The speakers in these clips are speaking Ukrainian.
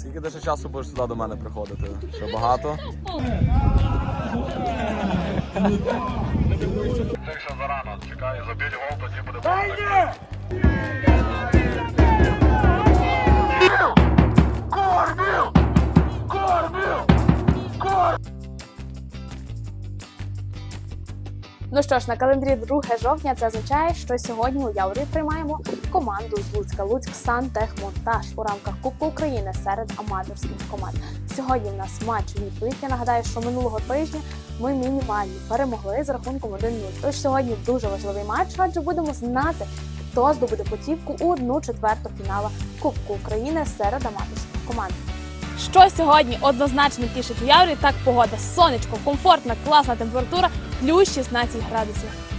Скільки ти ще часу будеш сюди до мене приходити? Що багато? Ще зарано, чекай, забій гол, тоді буде Ну що ж, на календарі 2 жовтня це означає, що сьогодні у Яворі приймаємо команду з Луцька Луцьк Сантехмонтаж у рамках Кубку України серед аматорських команд. Сьогодні в нас матч відповідь. Я нагадаю, що минулого тижня ми мінімально перемогли з рахунком 1-0. Тож сьогодні дуже важливий матч, адже будемо знати, хто здобуде путівку у одну четверту фінала Кубку України серед аматорських команд. Що сьогодні однозначно тішить у Яворі, так погода, сонечко, комфортна, класна температура, плюс 16 градусів.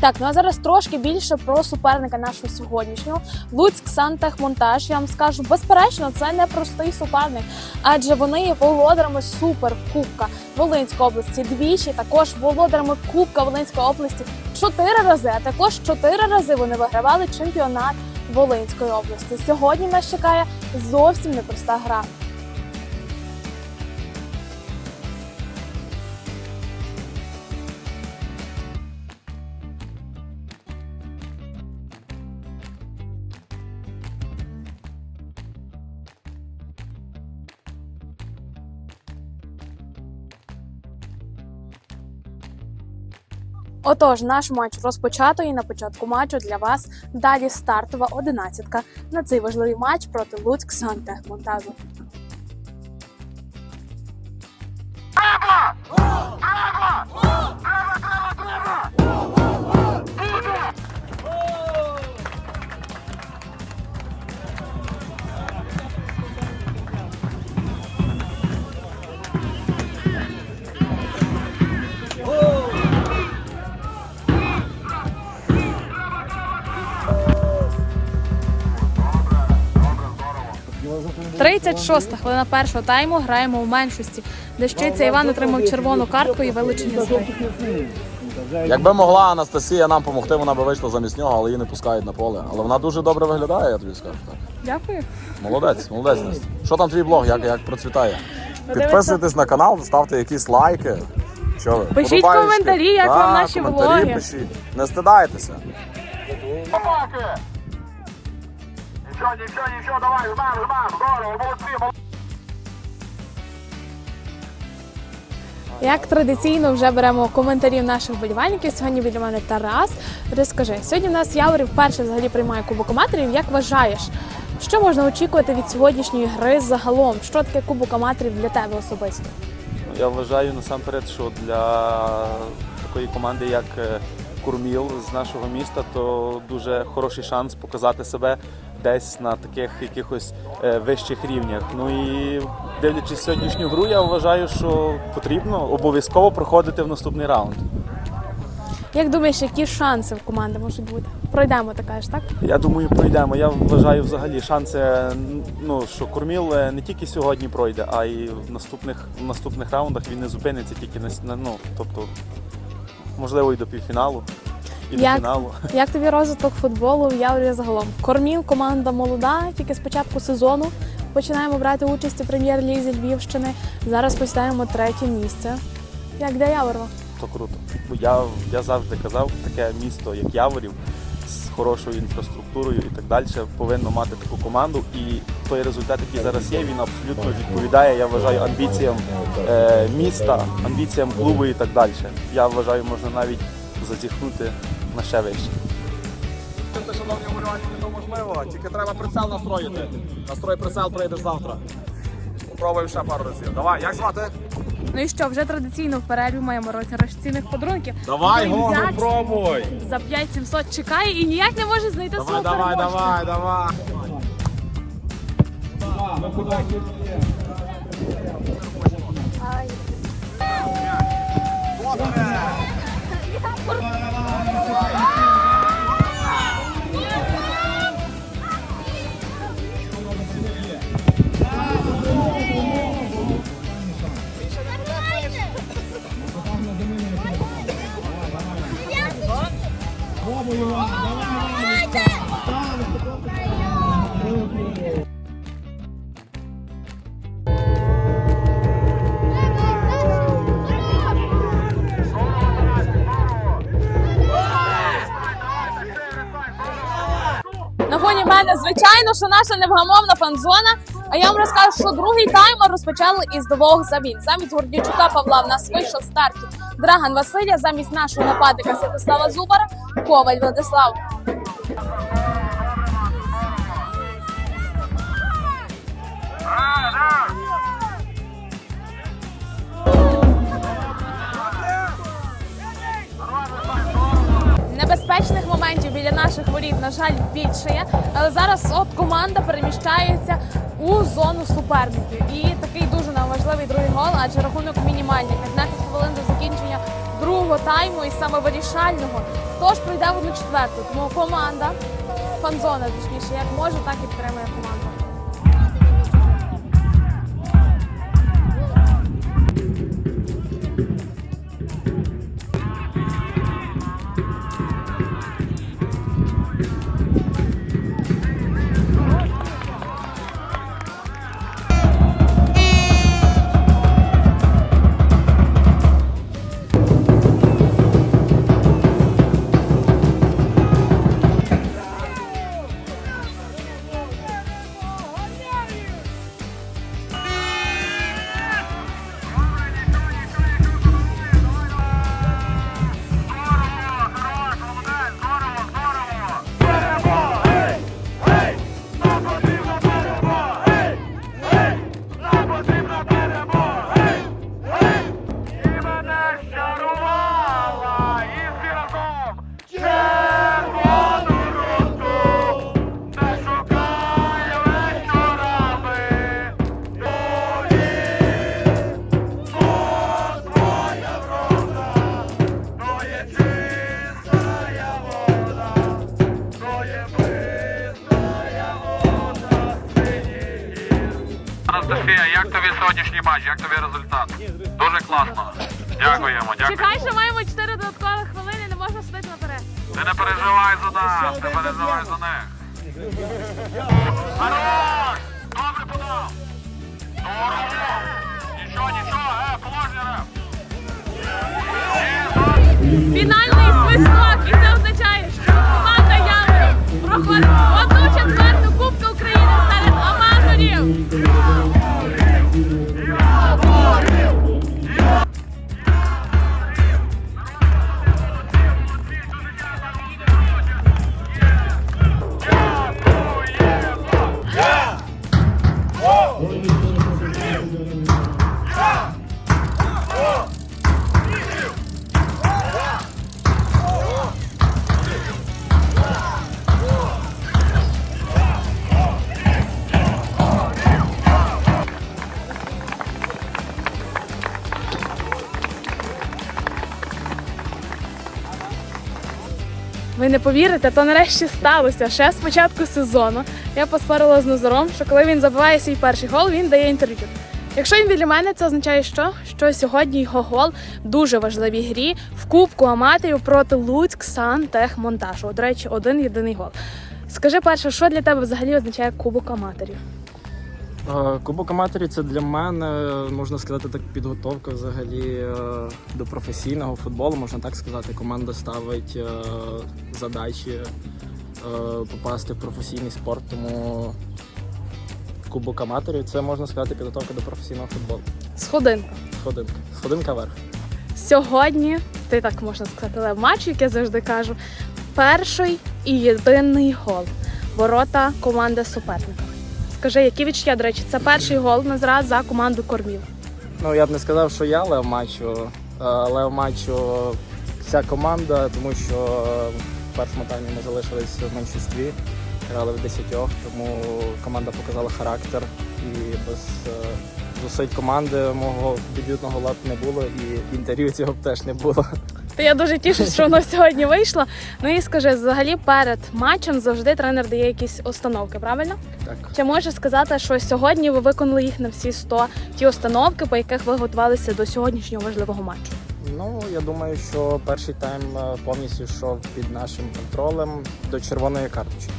Так, ну а зараз трошки більше про суперника нашого сьогоднішнього. Луцьк Сантехмонтаж. Я вам скажу, безперечно, це не простий суперник, адже вони є володарами суперкубка Волинської області. Двічі також володарами Кубка Волинської області чотири рази. А також чотири рази вони вигравали чемпіонат Волинської області. Сьогодні нас чекає зовсім непроста гра. Отож, наш матч розпочато і на початку матчу для вас далі стартова одинадцятка на цей важливий матч проти Луцьк Сантехмонтажу. Тридцять шоста хвилина першого тайму. Граємо у меншості. Дещиця Іван отримав червону картку і вилучення з гри. Якби могла Анастасія нам допомогти, вона би вийшла замість нього, але її не пускають на поле. Але вона дуже добре виглядає, я тобі скажу так. Дякую. Молодець, молодець. Настя. Що там твій блог, як, як процвітає? Підписуйтесь на канал, ставте якісь лайки. Що ви? Пишіть Подобаєчки? коментарі, як Да, вам наші коментарі влоги. Пишіть. Не стидайтеся. Собаки! Нічого, нічого, нічого, давай, жмем, жмем, здорово, молодці, молодці. Як традиційно вже беремо коментарі наших вболівальників. Сьогодні біля мене Тарас. Розкажи, сьогодні в нас Яворів вперше взагалі приймає Кубок Аматорів. Як вважаєш, що можна очікувати від сьогоднішньої гри загалом? Що таке Кубок Аматорів для тебе особисто? Ну, Я вважаю насамперед, що для такої команди, як е, Курміл з нашого міста, то дуже хороший шанс показати себе десь на таких якихось е, вищих рівнях. Ну і дивлячись сьогоднішню гру, я вважаю, що потрібно обов'язково проходити в наступний раунд. Як думаєш, які шанси в команди можуть бути? Пройдемо, ти кажеш, так? Я думаю, пройдемо. Я вважаю взагалі шанси, ну що Курміл е, не тільки сьогодні пройде, а й в наступних в наступних раундах він не зупиниться тільки на- ну, тобто, можливо, і до півфіналу, і до фіналу. Як тобі розвиток футболу в Яворі загалом? Корміл, команда молода, тільки з початку сезону починаємо брати участь у прем'єр-лізі Львівщини. Зараз посідаємо третє місце. Як для Яворова? То круто. Я, я завжди казав, таке місто, як Яворів, з хорошою інфраструктурою і так далі, повинно мати таку команду. І той результат, який зараз є, він абсолютно відповідає, я вважаю, амбіціям е, міста, амбіціям клубу і так далі. Я вважаю, можна навіть зазіхнути на ще вище. Це, шановні вболівальники, то можливо. Тільки треба прицел настроїти. Настрой прицел прийдеш завтра. Попробуємо ще пару разів. Давай, як звати? Ну і що, вже традиційно в перерві маємо розцінних подарунків. Давай, Ну, Гого, пробуй. За 5700 чекає і ніяк не може знайти Давай, свого давай, переможця. давай, давай. На в мене, звичайно, що наша невгамовна фан-зона. А я вам розкажу, що другий тайм розпочали із двох замін. Замість Гордійчука Павла в нас вийшов старті Драган Василя, замість нашого нападника Святослава Зубара, Коваль Владислав. Небезпечних моментів біля наших воріт, на жаль, більше є. Але зараз от команда переміщається у зону суперників. І такий дуже нам важливий другий гол, адже рахунок мінімальний. 15 хвилин до закінчення другого тайму і саме вирішального. Тож пройде в четверту. Тому команда, фанзона, точніше, як може, так і підтримує команда. Дуже класно. Дякуємо, дякуємо. Чекай, що маємо 4 додаткових хвилини, не можна судити наперед. Ти не переживай за нас, не переживай за них. Хорош! Добре подав! Здорово! Нічого, нічого, е, положення реф! Фінальний свисток, і це означає, що команда Яви проходить не повірите, то нарешті сталося. Ще з початку сезону я поспорила з Назаром, що коли він забиває свій перший гол, він дає інтерв'ю. Якщо він біля мене, це означає, що? що сьогодні його гол дуже важливій грі в Кубку аматорів проти Луцьк Сантехмонтажу. До речі, один єдиний гол. Скажи перше, що для тебе взагалі означає Кубок аматорів? Е, Кубок аматорів це для мене, можна сказати, так підготовка взагалі е, до професійного футболу, можна так сказати. Команда ставить е, задачі попасти в професійний спорт, тому Кубок аматорів це можна сказати підготовка до професійного футболу. Сходинка. Сходинка. Сходинка вверх. Сьогодні, ти так можна сказати, але в матчі, як я завжди кажу, перший і єдиний гол. Ворота команди суперника. Скажи, які відчуття, до речі, це перший гол на зраз за команду кормів. Ну я б не сказав, що я лев матчу, е, лев матчу вся команда, тому що е, в першому таймі ми залишились в меншинстві, грали в десятьох, тому команда показала характер і без зусиль команди мого дебютного б не було, і інтерв'ю цього б теж не було. Та я дуже тішусь, що воно сьогодні вийшло. Ну і скажи, взагалі перед матчем завжди тренер дає якісь установки, правильно? Так. Чи можеш сказати, що сьогодні ви виконали їх на всі 100 ті установки, по яких ви готувалися до сьогоднішнього важливого матчу? Ну, я думаю, що перший тайм е, повністю йшов під нашим контролем до червоної карточки.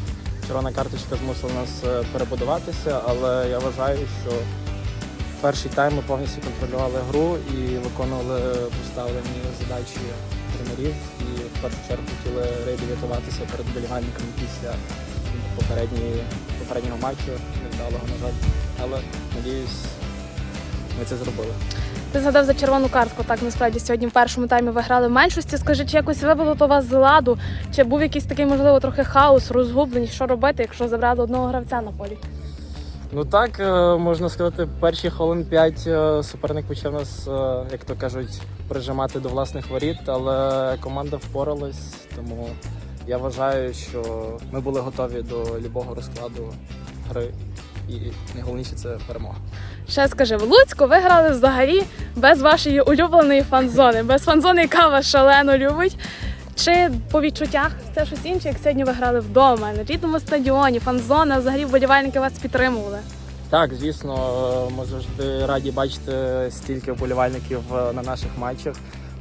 Червона карточка змусила нас е, перебудуватися, але я вважаю, що перший тайм ми повністю контролювали гру і виконували поставлені задачі тренерів. І в першу чергу хотіли реабілітуватися перед вболівальниками після попереднього матчу, невдалого, на жаль. Але надіюсь, ми це зробили. Ти згадав за червону картку. Так насправді сьогодні в першому таймі ви грали в меншості. Скажи, чи якось вибило то вас з ладу? Чи був якийсь такий, можливо, трохи хаос, розгубленість, що робити, якщо забрали одного гравця на полі? Ну так, е, можна сказати, перші хвилин 5 е, суперник почав нас, е, як то кажуть, прижимати до власних воріт, але команда впоралась, тому я вважаю, що ми були готові до любого розкладу гри. І найголовніше це перемога. Ще скажи, в Луцьку ви грали взагалі без вашої улюбленої фан-зони, без фан-зони, яка вас шалено любить. Чи по відчуттях це щось інше, як сьогодні ви грали вдома, на рідному стадіоні, фан-зона, взагалі вболівальники вас підтримували? Так, звісно, е, ми завжди раді бачити стільки вболівальників е, на наших матчах,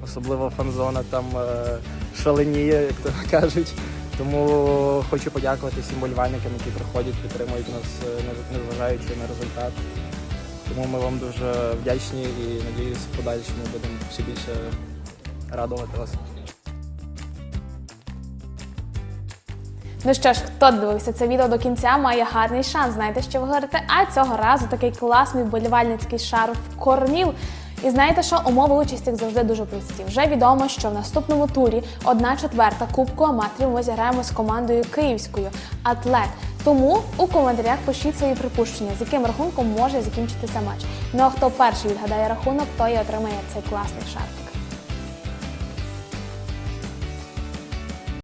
особливо фан-зона там е, шаленіє, як то кажуть. Тому хочу подякувати всім вболівальникам, які приходять, підтримують нас, незважаючи на результат. Тому ми вам дуже вдячні і надіюсь, в подальшому будемо ще більше радувати вас. Ну що ж, хто дивився це відео до кінця, має гарний шанс. Знаєте, що виграти. А цього разу такий класний вболівальницький шарф корнів. І знаєте, що умови участі завжди дуже прості. Вже відомо, що в наступному турі одна четверта Кубку аматорів ми зіграємо з командою Київською Атлет. Тому у коментарях пишіть свої припущення, з яким рахунком може закінчитися матч. Ну а хто перший відгадає рахунок, той і отримає цей класний шарф.